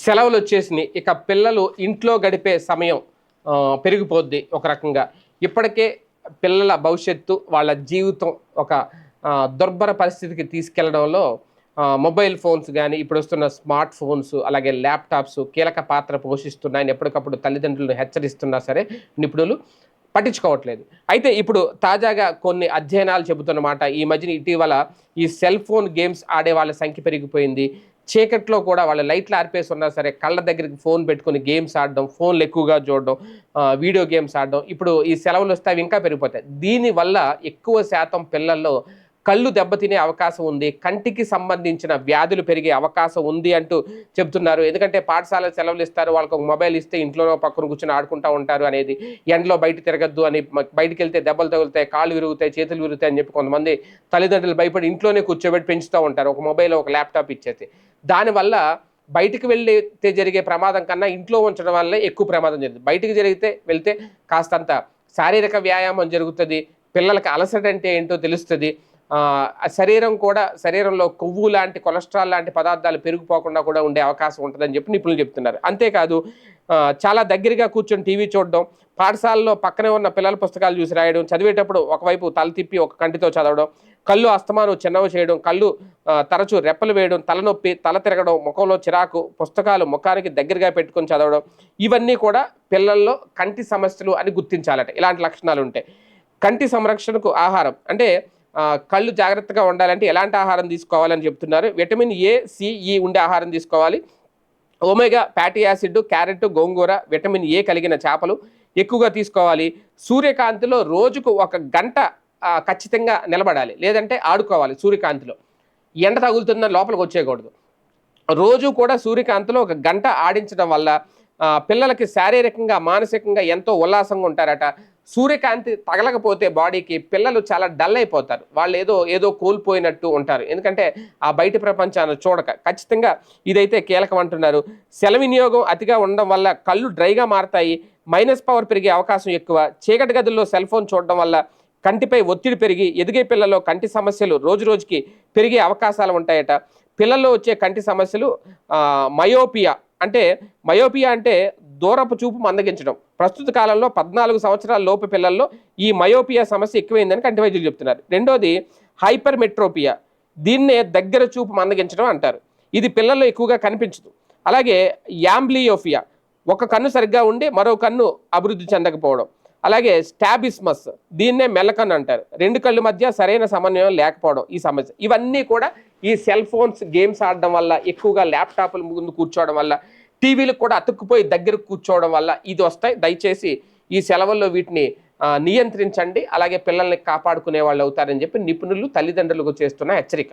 సెలవులు వచ్చేసినాయి. ఇక పిల్లలు ఇంట్లో గడిపే సమయం పెరిగిపోద్ది ఒక రకంగా. ఇప్పటికే పిల్లల భవిష్యత్తు వాళ్ళ జీవితం ఒక దుర్భర పరిస్థితికి తీసుకెళ్ళడంలో మొబైల్ ఫోన్స్ కానీ ఇప్పుడు వస్తున్న స్మార్ట్ ఫోన్స్ అలాగే ల్యాప్టాప్స్ కీలక పాత్ర పోషిస్తున్నాయని ఎప్పటికప్పుడు తల్లిదండ్రులను హెచ్చరిస్తున్నా సరే నిపుణులు పట్టించుకోవట్లేదు. అయితే ఇప్పుడు తాజాగా కొన్ని అధ్యయనాలు చెబుతున్నమాట ఈ మధ్యన ఇటీవల ఈ సెల్ ఫోన్ గేమ్స్ ఆడే వాళ్ళ సంఖ్య పెరిగిపోయింది. చీకట్లో కూడా వాళ్ళు లైట్లు ఆర్పేసి ఉన్నా సరే కళ్ళ దగ్గరికి ఫోన్ పెట్టుకొని గేమ్స్ ఆడడం ఫోన్లు ఎక్కువగా చూడడం వీడియో గేమ్స్ ఆడడం ఇప్పుడు ఈ సెలవులు వస్తే అవి ఇంకా పెరిగిపోతాయి. దీనివల్ల ఎక్కువ శాతం పిల్లల్లో కళ్ళు దెబ్బతినే అవకాశం ఉంది కంటికి సంబంధించిన వ్యాధులు పెరిగే అవకాశం ఉంది అంటూ చెప్తున్నారు. ఎందుకంటే పాఠశాల సెలవులు ఇస్తారు వాళ్ళకి ఒక మొబైల్ ఇస్తే ఇంట్లోనో పక్కన కూర్చొని ఆడుకుంటా ఉంటారు అనేది ఎండలో బయట తిరగద్దు అని మ- బయటికి వెళ్తే దెబ్బలు తగులుతాయి కాళ్ళు విరుగుతాయి చేతులు విరుగుతాయి అని చెప్పి కొంతమంది తల్లిదండ్రులు భయపడి ఇంట్లోనే కూర్చోబెట్టి పెంచుతూ ఉంటారు. ఒక మొబైల్ ఒక ల్యాప్టాప్ ఇచ్చేసి. దానివల్ల బయటికి వెళ్ళితే జరిగే ప్రమాదం కన్నా ఇంట్లో ఉంచడం వల్ల ఎక్కువ ప్రమాదం జరుగుతుంది బయటికి జరిగితే వెళ్తే కాస్తంత శారీరక వ్యాయామం జరుగుతుంది పిల్లలకి అలసట అంటే ఏంటో తెలుస్తుంది. శరీరం కూడా శరీరంలో కొవ్వు లాంటి కొలెస్ట్రాల్ లాంటి పదార్థాలు పెరిగిపోకుండా కూడా ఉండే అవకాశం ఉంటుందని చెప్పి నిపుణులు చెప్తున్నారు. అంతేకాదు చాలా దగ్గరగా కూర్చొని టీవీ చూడడం పాఠశాలలో పక్కనే ఉన్న పిల్లల పుస్తకాలు చూసి రాయడం చదివేటప్పుడు ఒకవైపు తల తిప్పి ఒక కంటితో చదవడం కళ్ళు అస్తమానం చిన్నవి చేయడం కళ్ళు తరచూ రెప్పలు వేయడం తలనొప్పి తల తిరగడం ముఖంలో చిరాకు పుస్తకాలు ముఖానికి దగ్గరగా పెట్టుకొని చదవడం ఇవన్నీ కూడా పిల్లల్లో కంటి సమస్యలు అని గుర్తించాలట. ఇలాంటి లక్షణాలు ఉంటాయి కంటి సంరక్షణకు ఆహారం. అంటే కళ్ళు జాగ్రత్తగా ఉండాలంటే ఎలాంటి ఆహారం తీసుకోవాలని చెప్తున్నారు. విటమిన్ ఏ సిఈ ఉండే ఆహారం తీసుకోవాలి. ఒమేగా ఫ్యాటీ యాసిడ్ క్యారెట్ గోంగూర విటమిన్ ఏ కలిగిన చేపలు ఎక్కువగా తీసుకోవాలి. సూర్యకాంతిలో రోజుకు ఒక గంట ఖచ్చితంగా నిలబడాలి. లేదంటే ఆడుకోవాలి సూర్యకాంతిలో. ఎండ తగులుతున్న లోపలికి వచ్చేయకూడదు. రోజు కూడా సూర్యకాంతిలో ఒక గంట ఆడించడం వల్ల పిల్లలకి శారీరకంగా మానసికంగా ఎంతో ఉల్లాసంగా ఉంటారట. సూర్యకాంతి తగలకపోతే బాడీకి పిల్లలు చాలా డల్ అయిపోతారు. వాళ్ళు ఏదో ఏదో కోల్పోయినట్టు ఉంటారు. ఎందుకంటే ఆ బయట ప్రపంచాన్ని చూడక. ఖచ్చితంగా ఇదైతే కీలకం అంటున్నారు. సెల వినియోగం అతిగా ఉండడం వల్ల కళ్ళు డ్రైగా మారతాయి. మైనస్ పవర్ పెరిగే అవకాశం ఎక్కువ. చీకటి గదుల్లో సెల్ ఫోన్ చూడడం వల్ల కంటిపై ఒత్తిడి పెరిగి ఎదిగే పిల్లల్లో కంటి సమస్యలు రోజు రోజుకి పెరిగే అవకాశాలు ఉంటాయట. పిల్లల్లో వచ్చే కంటి సమస్యలు మయోపియా. అంటే మయోపియా అంటే దూరపు చూపు మందగించడం. ప్రస్తుత కాలంలో పద్నాలుగు సంవత్సరాల లోపు పిల్లల్లో ఈ మయోపియా సమస్య ఎక్కువైందని కంటి వైద్యులు చెప్తున్నారు. రెండోది హైపర్ మెట్రోపియా దీన్నే దగ్గర చూపు మందగించడం అంటారు. ఇది పిల్లల్లో ఎక్కువగా కనిపించదు. అలాగే యాంబ్లియోఫియా. ఒక కన్ను సరిగ్గా ఉండి మరో కన్ను అభివృద్ధి చెందకపోవడం. అలాగే స్టాబిస్మస్. దీన్నే మెల్లకన్ను అంటారు. రెండు కళ్ళు మధ్య సరైన సమన్వయం లేకపోవడం ఈ సమస్య. ఇవన్నీ కూడా ఈ సెల్ ఫోన్స్ గేమ్స్ ఆడడం వల్ల ఎక్కువగా ల్యాప్టాప్ల ముందు కూర్చోవడం వల్ల టీవీలకు కూడా అతుక్కుపోయి దగ్గర కూర్చోవడం వల్ల ఇది వస్తాయి. దయచేసి ఈ సెలవుల్లో వీటిని నియంత్రించండి. అలాగే పిల్లల్ని కాపాడుకునే వాళ్ళు అవుతారని చెప్పి నిపుణులు తల్లిదండ్రులకు చేస్తున్న హెచ్చరిక.